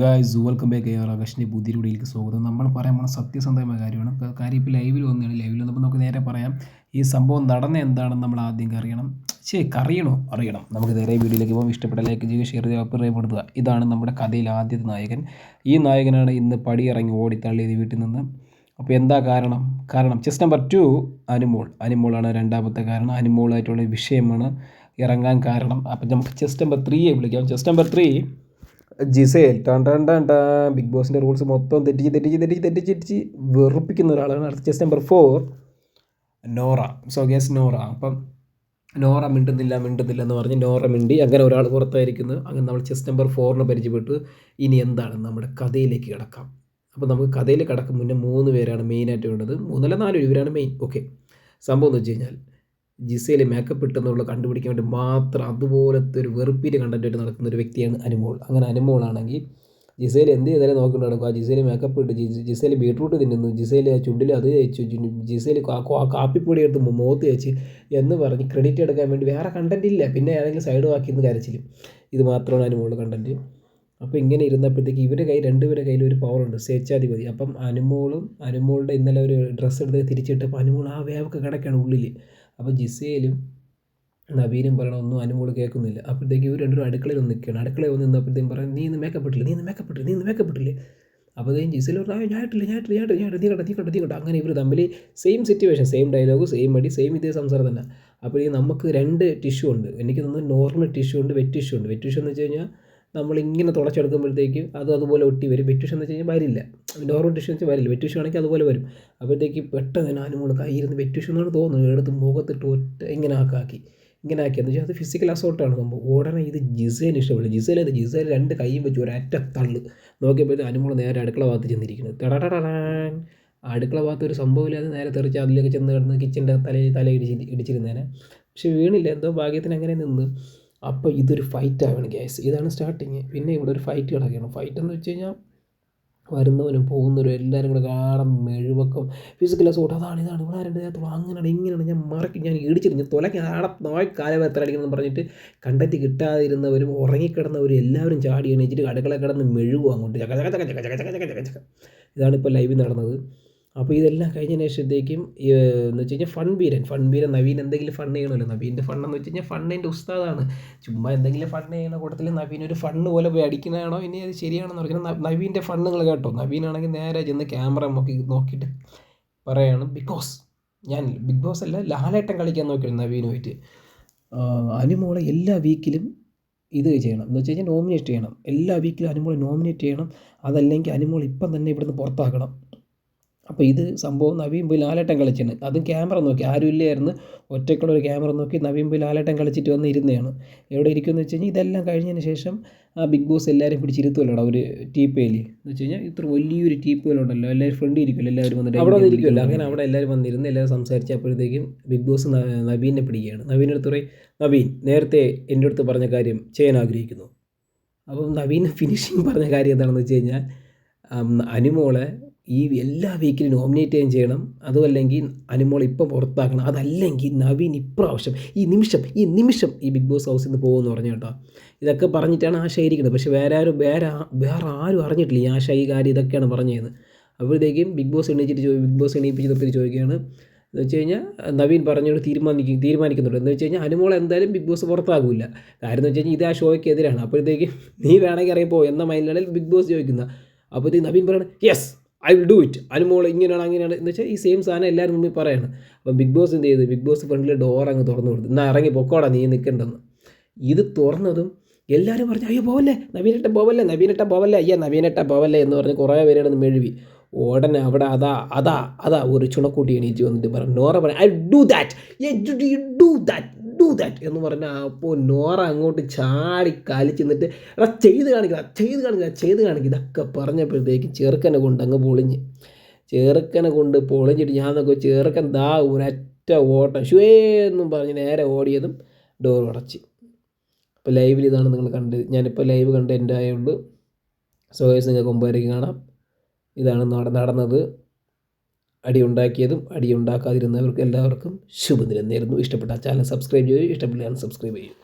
Guys welcome back ആയി ആകാശിന്റെ പുതിയ സ്വാഗതം. നമ്മൾ പറയാൻ പോകുന്ന സത്യസന്ധമായ കാര്യമാണ്. കാര്യം ഇപ്പോൾ ലൈവിൽ വന്നതാണ്. ലൈവിൽ വന്നപ്പോൾ നമുക്ക് നേരെ പറയാം. ഈ സംഭവം നടന്ന എന്താണെന്ന് നമ്മൾ ആദ്യം അറിയണം. ശരി അറിയണോ അറിയണം. നമുക്ക് നേരെ വീഡിയോയിലേക്ക് പോകാം ഇഷ്ടപ്പെട്ട ലൈക്ക് ചെയ്യുക ഷെയർ ചെയ്യുക അഭിപ്രായപ്പെടുത്തുക. ഇതാണ് നമ്മുടെ കഥയിൽ ആദ്യത്തെ നായകൻ. ഈ നായകനാണ് ഇന്ന് പടി ഇറങ്ങി ഓടിത്തള്ളിയത് വീട്ടിൽ നിന്ന്. അപ്പോൾ എന്താ കാരണം? കാരണം ചെസ് നമ്പർ ടു അനുമോൾ. അനുമോളാണ് രണ്ടാമത്തെ കാരണം. അനുമോളായിട്ടുള്ള വിഷയമാണ് ഇറങ്ങാൻ കാരണം. അപ്പം നമുക്ക് ചെസ് നമ്പർ ത്രീയെ വിളിക്കാം. Chest number three Gisele Bigg ബോസിന്റെ റൂൾസ് മൊത്തം തെറ്റിച്ച് തെറ്റിച്ച് തെറ്റിച്ച് തെറ്റിച്ച് തെറ്റിച്ച് വെറുപ്പിക്കുന്ന ഒരാളാണ് അടുത്ത chest number four. Nora. So guess Nora. അപ്പം നോറ മിണ്ടുന്നില്ല മിണ്ടുന്നില്ല എന്ന് പറഞ്ഞ് നോറ മിണ്ടി അങ്ങനെ ഒരാൾ പുറത്തായിരിക്കുന്നു. അങ്ങനെ നമ്മൾ ചെസ് നമ്പർ ഫോറിനെ പരിചയപ്പെട്ടു. ഇനി എന്താണ്? നമ്മുടെ കഥയിലേക്ക് കിടക്കാം. അപ്പോൾ നമുക്ക് കഥയിൽ കിടക്കും മുന്നേ മൂന്ന് പേരാണ് മെയിനായിട്ട് വേണ്ടത്. മൂന്നല്ല നാല് ഇവരാണ് മെയിൻ ഓക്കെ സംഭവം എന്ന് വെച്ച് കഴിഞ്ഞാൽ ജിസയിൽ മേക്കപ്പ് ഇട്ടെന്നുള്ള കണ്ടുപിടിക്കാൻ വേണ്ടി മാത്രം അതുപോലത്തെ ഒരു വെറുപ്പിന്റെ കണ്ടന്റായിട്ട് നടക്കുന്ന ഒരു വ്യക്തിയാണ് അനുമോൾ. അങ്ങനെ അനുമോളാണെങ്കിൽ ജിസയിൽ എന്ത് ചെയ്താലും നോക്കിയിട്ട് നടക്കും ആ ജിസയിൽ മേക്കപ്പ് ഇട്ട് ജിസയിൽ ബീട്രൂട്ട് തിന്നുന്നു. ജിസയിൽ ചുണ്ടിൽ അത് തേച്ചു. ജിസയിൽ കാപ്പിപ്പൊടി എടുത്ത് മുഖത്ത് തേച്ച് എന്ന് പറഞ്ഞ് ക്രെഡിറ്റ് എടുക്കാൻ വേണ്ടി വേറെ കണ്ടന്റ് ഇല്ല. പിന്നെ ഏതെങ്കിലും സൈഡ് വാക്കിന്ന് കരച്ചിലും ഇത് മാത്രമാണ് അനുമോൾ കണ്ടന്റ് അപ്പോൾ ഇങ്ങനെ ഇരുന്നപ്പോഴത്തേക്ക് ഇവരുടെ കയ്യിൽ രണ്ടുപേരുടെ കയ്യിൽ ഒരു പവറുണ്ട് സ്വേച്ഛാധിപതി. അപ്പം അനുമോളും അനുമോളുടെ ഇന്നലെ ഒരു ഡ്രസ്സ് എടുത്ത് തിരിച്ചിട്ടപ്പോൾ അനുമോൾ ആ വേവൊക്കെ കിടക്കുകയാണ് ഉള്ളിൽ അപ്പോൾ ജിസയിലും നബീനും പറയണ ഒന്നും അനുമോൾ കേൾക്കുന്നില്ല. അപ്പോഴത്തേക്ക് ഇവർ രണ്ടും അടുക്കളയിൽ ഒന്ന് നിൽക്കുകയാണ് അടുക്കളയിൽ ഒന്ന് നിന്നപ്പോഴത്തേക്കും പറയാം നീ ഇന്ന് മേക്കപ്പ് ഇട്ടില്ല? നീ ഇന്ന് മേക്കപ്പ് ഇട്ടില്ല? നീ ഇന്ന് മേക്കപ്പ് ഇട്ടില്ലേ? അപ്പോഴത്തേക്കും ജിസയിൽ പറഞ്ഞു ഞായിട്ടില്ല ഞാൻ ഇട്ടില്ല ഞാൻ നീ കണ്ട നീ കണ്ട നീ അങ്ങനെ ഇവർ തമ്മിൽ same situation same dialogue same അടി സെയിം ഇതേ സംസാരം തന്നെ. അപ്പോൾ ഈ നമുക്ക് രണ്ട് ടിഷ്യൂ ഉണ്ട്. എനിക്ക് തോന്നുന്നു നോർമൽ ടിഷ്യൂ ഉണ്ട് വെറ്റ് ടിഷ്യൂ ഉണ്ട്. വെറ്റ് ടിഷ്യൂ എന്ന് വെച്ച് കഴിഞ്ഞാൽ നമ്മളിങ്ങനെ തുടച്ചെടുക്കുമ്പോഴത്തേക്കും അത് അതുപോലെ ഒട്ടി വരും. വെറ്റ് എന്ന് വെച്ച് കഴിഞ്ഞാൽ വരില്ല. നോർമൽ ടിഷ്യൂ വെച്ചാൽ വരില്ല. വെറ്റ് ആണെങ്കിൽ അതുപോലെ വരും. അപ്പോഴത്തേക്ക് പെട്ടെന്ന് ഞാനും കൂടെ കയ്യിരുന്ന് വെറ്റ് എന്നാണ് തോന്നുന്നത്. എടുത്ത് മുഖത്തിട്ട് ഒറ്റ ഇങ്ങനെ ആക്കാക്കി. ഇങ്ങനെ ആക്കിയെന്ന് വെച്ചാൽ അത് ഫിസിക്കൽ അസോർട്ടാണ് സംഭവം. ഉടനെ ഇത് ജിസേന് ഇഷ്ടപ്പെട്ടു ജിസേൽ അത് രണ്ട് കൈയും വെച്ച് ഒരറ്റ തള്ളു നോക്കിയപ്പോഴത്തെ അനുമോൾ നേരെ അടുക്കള ഭാഗത്ത് ചെന്നിരിക്കുന്നത് തടടടാൻ അടുക്കള ഭാഗത്ത് ഒരു സംഭവമില്ലാതെ നേരെ തെറിച്ച് അതിലേക്ക് ചെന്ന് കിടന്ന് കിച്ചന്റെ തലയിൽ തല ഇടിച്ച് ഇടിച്ചിരുന്നേനെ പക്ഷേ വീണില്ല എന്തോ ഭാഗ്യത്തിന് അങ്ങനെ നിന്ന് അപ്പോൾ ഇതൊരു ഫൈറ്റ് ആവുകയാണ് ഗ്യാസ് ഇതാണ് സ്റ്റാർട്ടിങ് പിന്നെ ഇവിടെ ഒരു ഫൈറ്റ് കിടക്കുകയാണ് ഫൈറ്റ് എന്ന് വെച്ച് കഴിഞ്ഞാൽ വരുന്നവനും പോകുന്നവരും എല്ലാവരും കൂടെ കാണാൻ മെഴുവക്കം ഫിസിക്കൽ അസോട്ട് അതാണ് ഇതാണ്. ഇവിടെ രണ്ട് നേരത്തോളം അങ്ങനെയാണ് ഇങ്ങനെയാണ്. ഞാൻ മറക്കി. ഞാൻ ഇടിച്ചിരുന്നു തുലക്കി ആടെ കാലം എത്ര അടിക്കണമെന്ന് പറഞ്ഞിട്ട് കണ്ടെത്തി കിട്ടാതിരുന്നവരും ഉറങ്ങിക്കിടന്നവരും എല്ലാവരും ചാടി എണീച്ചിട്ട് അടുക്കള കിടന്ന് മെഴുകും അങ്ങോട്ട്. ചക ചക ചക ചക ചക ചക ചക ലൈവിൽ നടന്നത്. അപ്പോൾ ഇതെല്ലാം കഴിഞ്ഞ ശേഷത്തേക്കും എന്ന് വെച്ച് കഴിഞ്ഞാൽ ഫൺ ബീരൻ ഫൺ ബീരൻ നവീൻ എന്തെങ്കിലും ഫൺ ചെയ്യണമല്ലോ. നവീന്റെ ഫണ്ട് എന്ന് വെച്ച് കഴിഞ്ഞാൽ ഫണ്ണിന്റെ ഉസ്താദാണ്. ചുമ്മാ എന്തെങ്കിലും ഫൺ ചെയ്യുന്ന കൂട്ടത്തിൽ നവീൻ ഒരു ഫണ്ണ് പോലെ പോയി അടിക്കുന്നതാണോ? ഇനി അത് ശരിയാണെന്ന് പറഞ്ഞാൽ നവീന്റെ ഫണ്ണുകൾ കേട്ടോ. നവീനാണെങ്കിൽ നേരെ ചെന്ന് ക്യാമറ നോക്കി നോക്കിയിട്ട് പറയാണ് ബിക്കോസ് ഞാൻ ബിഗ് ബോസ് അല്ല ലാലേട്ടൻ കളിക്കാൻ നോക്കിയാണ് നവീനുമായിട്ട്. അനുമോളെ എല്ലാ വീക്കിലും ഇത് ചെയ്യണം. എന്ന് വെച്ച് കഴിഞ്ഞാൽ നോമിനേറ്റ് ചെയ്യണം. എല്ലാ വീക്കിലും അനുമോളെ നോമിനേറ്റ് ചെയ്യണം. അതല്ലെങ്കിൽ അനുമോൾ ഇപ്പം തന്നെ ഇവിടുന്ന് പുറത്താക്കണം. അപ്പോൾ ഇത് സംഭവം നവീൻ പോയി ലാലേട്ടൻ കളിച്ചാണ് അതും ക്യാമറ നോക്കി. ആരും ഇല്ലായിരുന്നു ഒറ്റയ്ക്കുള്ള ഒരു ക്യാമറ നോക്കി നവീൻ പോയി ലാലേട്ടൻ കളിച്ചിട്ട് വന്ന് ഇരുന്നതാണ് എവിടെ ഇരിക്കുമെന്ന് വെച്ച് കഴിഞ്ഞാൽ ഇതെല്ലാം കഴിഞ്ഞതിന് ശേഷം ആ ബിഗ് ബോസ് എല്ലാവരും പിടിച്ചിരുത്തുമല്ലോ ഒരു ടീപ്പയിൽ എന്ന് വെച്ച് കഴിഞ്ഞാൽ ഇത്ര വലിയൊരു ടീപ്പയിലുണ്ടല്ലോ എല്ലാവരും ഫ്രണ്ട് ഇരിക്കുമല്ലോ എല്ലാവരും വന്നിട്ട് അവിടെ ഇരിക്കുമല്ലോ അങ്ങനെ അവിടെ എല്ലാവരും വന്നിരുന്ന് എല്ലാവരും സംസാരിച്ച് അപ്പോഴത്തേക്കും ബിഗ് ബോസ് നവീനെ പിടിക്കുകയാണ്. നവീന്റെ അടുത്ത് പറയും നവീൻ നേരത്തെ എന്റെ അടുത്ത് പറഞ്ഞ കാര്യം ചെയ്യാൻ ആഗ്രഹിക്കുന്നു. അപ്പം നവീൻ ഫിനിഷിങ് പറഞ്ഞ കാര്യം എന്താണെന്ന് വെച്ച് കഴിഞ്ഞാൽ അനുമോളെ ഈ എല്ലാ വീക്കിലും നോമിനേറ്റ് ചെയ്യണം. അതുമല്ലെങ്കിൽ അനുമോൾ ഇപ്പം പുറത്താക്കണം. അതല്ലെങ്കിൽ നവീൻ ഇപ്രാവശ്യം ഈ നിമിഷം ഈ നിമിഷം ഈ ബിഗ് ബോസ് ഹൗസിൽ നിന്ന് പോകുമെന്ന് പറഞ്ഞു കേട്ടോ. ഇതൊക്കെ പറഞ്ഞിട്ടാണ് ആശ ഇരിക്കുന്നത്. പക്ഷേ വേറെ ആരും വേറെ വേറെ ആരും അറിഞ്ഞിട്ടില്ല ഈ ആശ ഈ കാര്യം ഇതൊക്കെയാണ് പറഞ്ഞത് അപ്പോഴത്തേക്കും ബിഗ് ബോസ് എണീച്ചിട്ട് ബിഗ് ബോസ് എണീപ്പിച്ച് നിർത്തി ചോദിക്കുകയാണ് എന്ന് വെച്ച് കഴിഞ്ഞാൽ നവീൻ പറഞ്ഞോട് തീരുമാനിക്കും തീരുമാനിക്കുന്നുണ്ട്. എന്ന് വെച്ച് കഴിഞ്ഞാൽ അനുമോൾ എന്തായാലും ബിഗ് ബോസ് പുറത്താകില്ല കാര്യം എന്ന് വെച്ച് കഴിഞ്ഞാൽ ഇത് ആ ഷോയ്ക്ക് എതിരാണ്. അപ്പോഴത്തേക്കും നീ വേണമെങ്കിൽ അറിയിപ്പോ എന്ന മൈൻഡിലാണ് ബിഗ് ബോസ് ചോദിക്കുന്നത്. അപ്പോഴത്തേക്ക് നവീൻ പറയണം yes I will do it. Anumol ഇങ്ങനെയാണ് അങ്ങനെയാണ്. എന്ന് വെച്ചാൽ ഈ സെയിം സാധനം എല്ലാവരും മുമ്പിൽ പറയാണ്. അപ്പം ബിഗ് ബോസ് എന്ത് ചെയ്തു? ബിഗ് ബോസ് ഫ്രണ്ടിൽ ഡോർ അങ്ങ് തുറന്നു കൊടുത്തു. എന്നാൽ ഇറങ്ങി പൊക്കോടാ നീ നിൽക്കേണ്ടെന്ന് ഇത് തുറന്നതും എല്ലാവരും പറഞ്ഞു അയ്യോ പോവല്ലേ? നവീനട്ട പോവല്ലേ? നവീനട്ട പോവല്ലേ? അയ്യോ നവീനട്ട പോവല്ലേ? എന്ന് പറഞ്ഞ് കുറേ പേരാണ് മെഴുവി ഉടനെ അവിടെ അതാ അതാ അതാ ഒരു ചുണക്കൂട്ടി എണീച്ച് വന്നിട്ട് പറഞ്ഞു നോറ പറഞ്ഞു I do that. Do that. Do that എന്ന് പറഞ്ഞാൽ അപ്പോൾ നോറ അങ്ങോട്ട് ചാടി കാലി നിന്നിട്ട് എടാ ചെയ്ത് കാണിക്കുക ചെയ്ത് കാണിക്കുക ചെയ്ത് കാണിക്കുക ഇതൊക്കെ പറഞ്ഞപ്പോഴത്തേക്ക് ചെറുക്കനെ കൊണ്ട് അങ്ങ് പൊളിഞ്ഞ്. ചെറുക്കനെ കൊണ്ട് പൊളിഞ്ഞിട്ട് ഞാൻ നോക്കുക ചെറുക്കൻ ദാ ഒരൊറ്റ ഓട്ടം ഷുവേ എന്നും പറഞ്ഞ് നേരെ ഓടിയതും ഡോർ അടച്ച് അപ്പോൾ ലൈവിൽ ഇതാണ് നിങ്ങൾ കണ്ട് ഞാനിപ്പോൾ ലൈവ് കണ്ട് എന്റെ ആയതുകൊണ്ട് സോ നിങ്ങൾക്ക് മുമ്പായിരിക്കും കാണാം. ഇതാണ് നടന്നത്. അടി ഉണ്ടാക്കിയതും അടി ഉണ്ടാക്കാതിരുന്നവർക്ക് എല്ലാവർക്കും ശുഭദിനം നേരുന്നു. ഇഷ്ടപ്പെട്ട ചാനൽ സബ്സ്ക്രൈബ് ചെയ്യൂ ഇഷ്ടപ്പെട്ടാൽ സബ്സ്ക്രൈബ് ചെയ്യൂ.